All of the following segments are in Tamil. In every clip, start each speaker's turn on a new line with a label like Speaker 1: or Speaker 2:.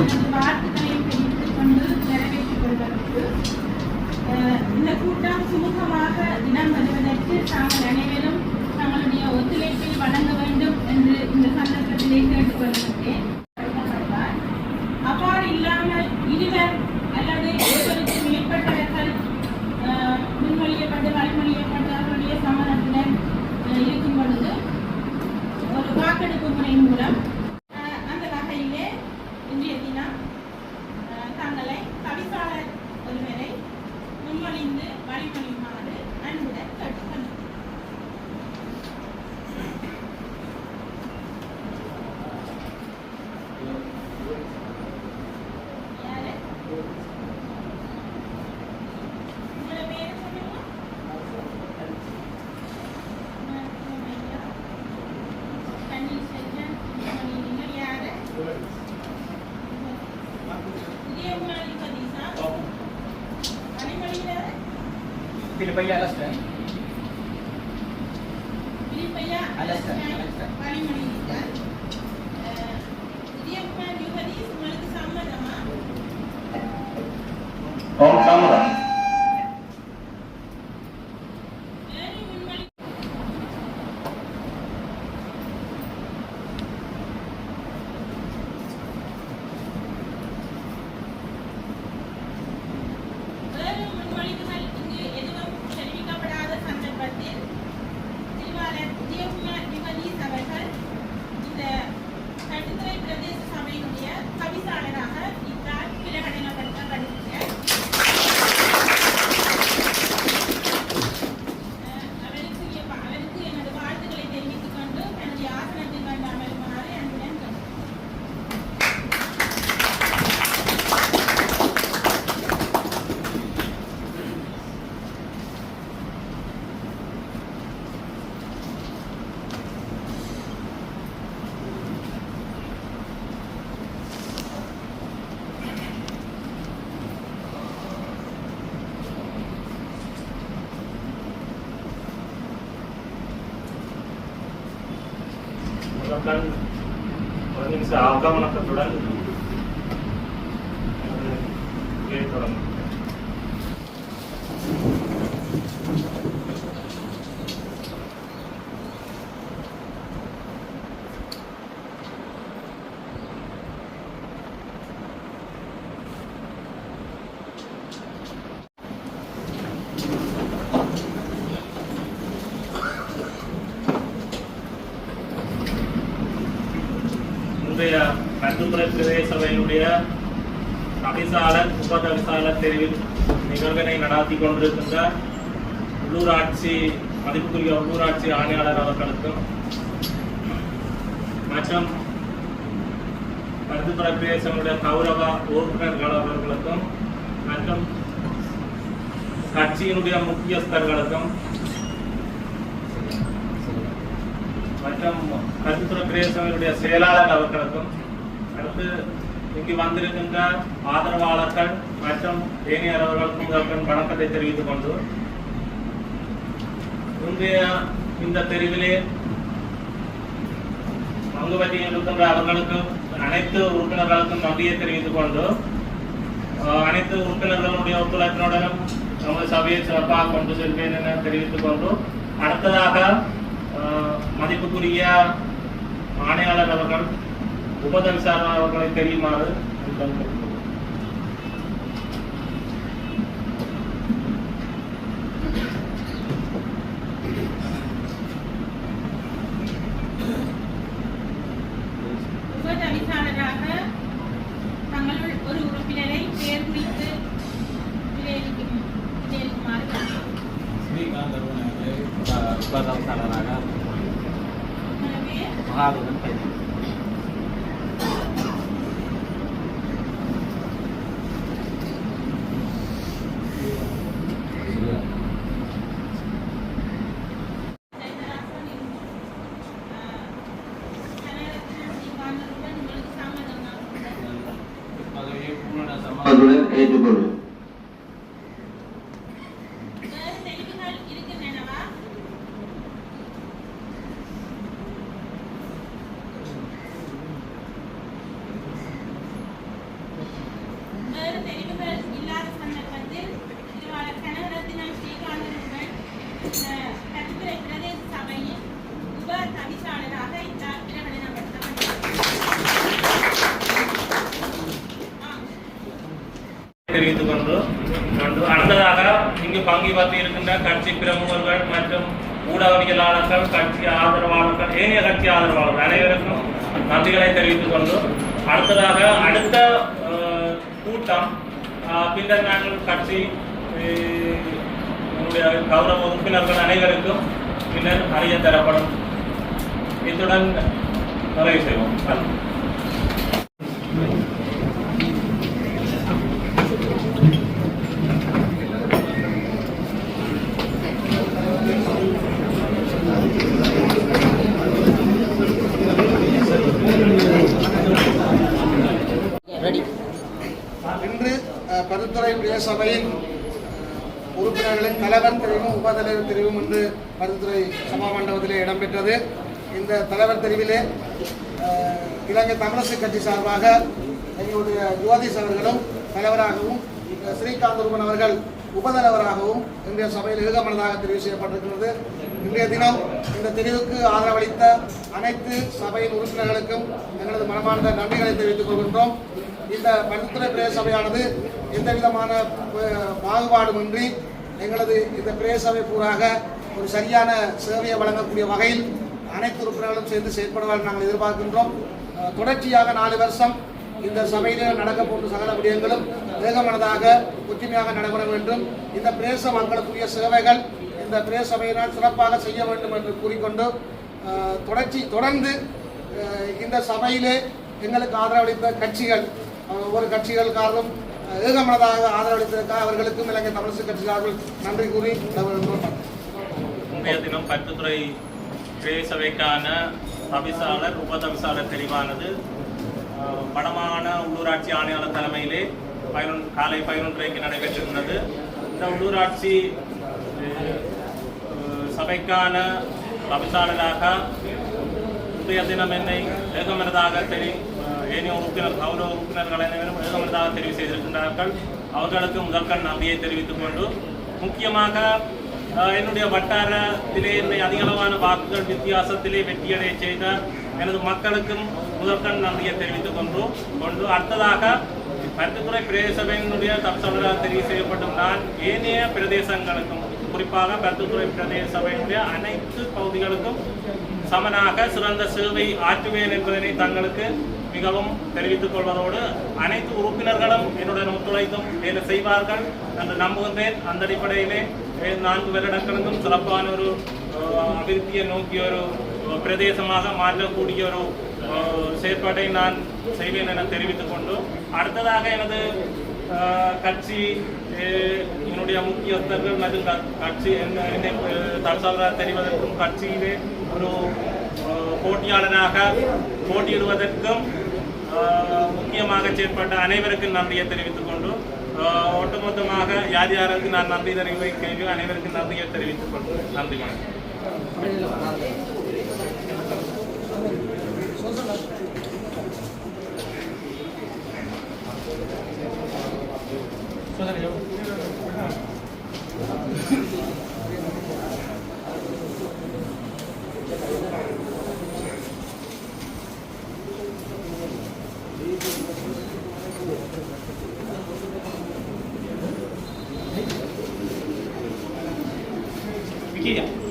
Speaker 1: அனைவருக்கும் எனது தெரிவித்துக் கொண்டு நிறைவேற்றிக் கொள்வதற்கு இந்த கூட்டம் சுமூகமாக வருவதற்கு தாங்கள் அனைவரும் தங்களுடைய ஒத்துழைப்பை வழங்க வேண்டும் என்று இந்த சந்தர்ப்பத்திலே கேட்டுக்கொள்கின்றேன் அவ்வாறு இல்லாமல் இருவர் அல்லது ஒருவருக்கு மேற்பட்டவர்கள் அஹ், முன்மொழியப்பட்டு வழிமொழியப்பட்டவர்களுடைய சம்மதத்துடன் அஹ், இருக்கும் பொழுது ஒரு வாக்கெடுப்பு முறை மூலம் Pilih payah last Pilih
Speaker 2: payah Alaskan
Speaker 1: Paling-paling Alaskan சொல்லி ஆகாமல் தொடங்க தொடங்க கட்டுத்துறை பிரதேச சபையினுடைய
Speaker 3: தவிசாளர் உப தவிசாளர் தெரிவில் நிகழ்வினை நடாத்தி கொண்டிருக்கின்ற உள்ளூராட்சி மதிப்புக்குரிய உள்ளூராட்சி ஆணையாளர் அவர்களுக்கும் மற்றும் கருத்துத்துறை பிரதேசங்களுடைய கௌரவ உறுப்பினர்கள் அவர்களுக்கும் மற்றும் கட்சியினுடைய முக்கியஸ்தர்களுக்கும் மற்றும் கருத்துத்துறை பிரதேசங்களுடைய செயலாளர் அவர்களுக்கும் அடுத்து இங்கு வந்திருக்கின்ற ஆதரவாளர்கள் மற்றும் ஏனையர் அவர்களுக்கும் வணக்கத்தை தெரிவித்துக் கொண்டு இன்றைய இந்த தெருவிலே பங்கு பற்றி இருக்கின்ற அவர்களுக்கு அனைத்து உறுப்பினர்களுக்கும் நன்றியை தெரிவித்துக் கொண்டு அஹ், அனைத்து உறுப்பினர்களுடைய ஒத்துழைப்பினுடனும் நமது சபையை சிறப்பாக கொண்டு செல்வேன் என தெரிவித்துக் கொண்டு அடுத்ததாக அஹ், மதிப்புக்குரிய ஆணையாளர் அவர்கள் உபதவிசாரர் அவர்களை தெரியுமாறு? தெரிவித்துக் கொண்டு அடுத்ததாக இங்கு பங்கு பற்றி இருக்கின்ற கட்சி பிரமுகர்கள் மற்றும் ஊடகவியலாளர்கள் கட்சி ஆதரவாளர்கள் ஏனைய கட்சி ஆதரவாளர்கள் அனைவருக்கும் நன்றிகளை தெரிவித்துக் கொண்டு அடுத்ததாக அடுத்த கூட்டம் பின்னர் நாங்கள் கட்சி அஹ், கௌரவ உறுப்பினர்கள் அனைவருக்கும் பின்னர் அறிய தரப்படும். இத்துடன் நிறைவு செய்வோம். நன்றி.
Speaker 4: இன்று அஹ், பருத்துறை பிரதேச சபையின் உறுப்பினர்களின் தலைவர் தெரிவும் உபதலைவர் தெரிவும் என்று பரிந்துரை சபா மண்டபத்திலே இடம்பெற்றது. இந்த தலைவர் தெரிவிலே இலங்கை தமிழரசு கட்சி சார்பாக எங்களுடைய யுவதீஸ் அவர்களும் தலைவராகவும் ஸ்ரீகாந்த் உருவன் அவர்கள் உபதலைவராகவும் இன்றைய சபையில் ஏகமனதாக தெரிவு செய்யப்பட்டிருக்கிறது. இன்றைய தினம் இந்த தெரிவுக்கு ஆதரவளித்த அனைத்து சபையின் உறுப்பினர்களுக்கும் எங்களது மனமார்ந்த நன்றிகளை தெரிவித்துக் கொள்கின்றோம். இந்த பருத்துறை பிரதேச சபையானது எந்த விதமான பாகுபாடுமின்றி எங்களது இந்த பிரதேச பூராக ஒரு சரியான சேவையை வழங்கக்கூடிய வகையில் அனைத்து உறுப்பினர்களும் சேர்ந்து செயற்படுவார்கள் நாங்கள் எதிர்பார்க்கின்றோம். தொடர்ச்சியாக நாலு வருஷம் இந்த சபையிலே நடக்க போன்ற சகல விடயங்களும் வேகமானதாக ஒற்றுமையாக நடைபெற வேண்டும். இந்த பிரேச மக்களுக்குரிய சேவைகள் இந்த பிரேசபையினால் சிறப்பாக செய்ய வேண்டும் என்று கூறிக்கொண்டு தொடர்ச்சி தொடர்ந்து இந்த சபையிலே எங்களுக்கு ஆதரவளித்த கட்சிகள் ஒவ்வொரு கட்சிகளுக்காகவும் ஏகமனதாக ஆதரவளித்ததற்காக அவர்களுக்கும் இலங்கை தமிழக கட்சி சார்பில் நன்றி கூறி விடைபெறுகின்றோம்.
Speaker 3: இன்றைய தினம் பற்றுத்துறை சபைக்கான தவிசாளர் உப தவிசாளர் தெரிவானது வடமான உள்ளூராட்சி ஆணையாளர் தலைமையிலே பதினொன் காலை பதினொன்றைக்கு நடைபெற்றிருந்தது இந்த உள்ளூராட்சி சபைக்கான தவிசாளராக முந்தைய தினம் என்னை ஏகமனதாக தெரி ஏனைய உறுப்பினர் கௌரவ உறுப்பினர்கள் அனைவரும் ஏகமனதாக தெரிவு செய்திருக்கின்றார்கள். அவர்களுக்கு முதற்கண் நன்றியை தெரிவித்துக் கொண்டு முக்கியமாக என்னுடைய வட்டாரத்திலே என்னை அதிகளவான வாக்குகள் வித்தியாசத்திலே வெற்றியடைய செய்த எனது மக்களுக்கும் முதற்கண் நன்றியை தெரிவித்துக் கொண்டு கொண்டு அடுத்ததாக பருத்தித்துறை பிரதேசபையினுடைய தற்சொலராக தெரிவு செய்யப்படும் நான் ஏனைய பிரதேசங்களுக்கும் குறிப்பாக பருத்தித்துறை பிரதேச சபையினுடைய அனைத்து பகுதிகளுக்கும் சமனாக சிறந்த சேவை ஆற்றுவேன் என்பதனை தங்களுக்கு மிகவும் தெரிவித்துக் கொள்வதோடு அனைத்து உறுப்பினர்களும் என்னுடன் ஒத்துழைத்தும் வேலை செய்வார்கள் என்று நம்புகின்றேன். அந்த அடிப்படையிலே நான்கு வருடங்களுக்கும் சிறப்பான ஒரு அபிவிருத்தியை நோக்கிய ஒரு பிரதேசமாக மாற்றக்கூடிய ஒரு செயற்பாட்டை நான் செய்வேன் என தெரிவித்துக் கொண்டு அடுத்ததாக எனது கட்சி என்னுடைய முக்கியஸ்தர்கள் மற்றும் க- கட்சி என்ன- என்னை தற்சாலராக தெரிவதற்கும் கட்சியிலே ஒரு போட்டியாளனாக போட்டியாளராக போட்டியிடுவதற்கும் முக்கியமாக செயற்பட்ட அனைவருக்கும் நன்றியை தெரிவித்துக் கொண்டு ஒட்டுமொத்தமாக யார் யாருக்கு நான் நன்றி தெரிவிக்க அனைவருக்கும் நன்றியை தெரிவித்துக் கொண்டு நன்றி வணக்கம். விக்கியா
Speaker 4: இங்கே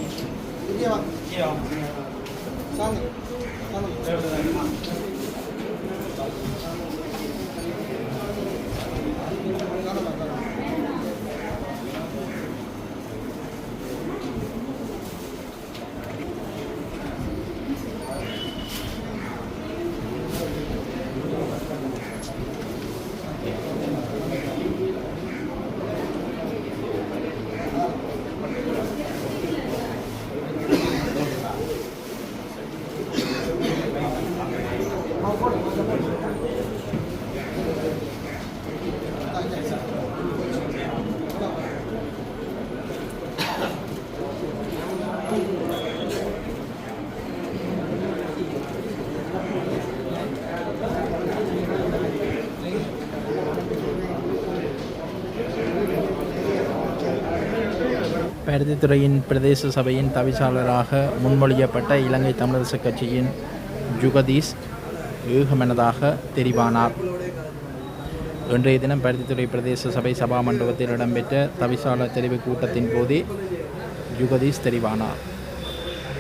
Speaker 5: பருத்தித்துறையின் பிரதேச சபையின் தவிசாளராக முன்மொழியப்பட்ட இலங்கை தமிழரசுக் கட்சியின் ஜுகதீஷ் ஏகமெனதாக தெரிவானார். இன்றைய தினம் பருத்தித்துறை பிரதேச சபை சபா மண்டபத்தில் இடம்பெற்ற தவிசாளர் தெரிவு கூட்டத்தின் போதே யுகதீஷ் தெரிவானார்.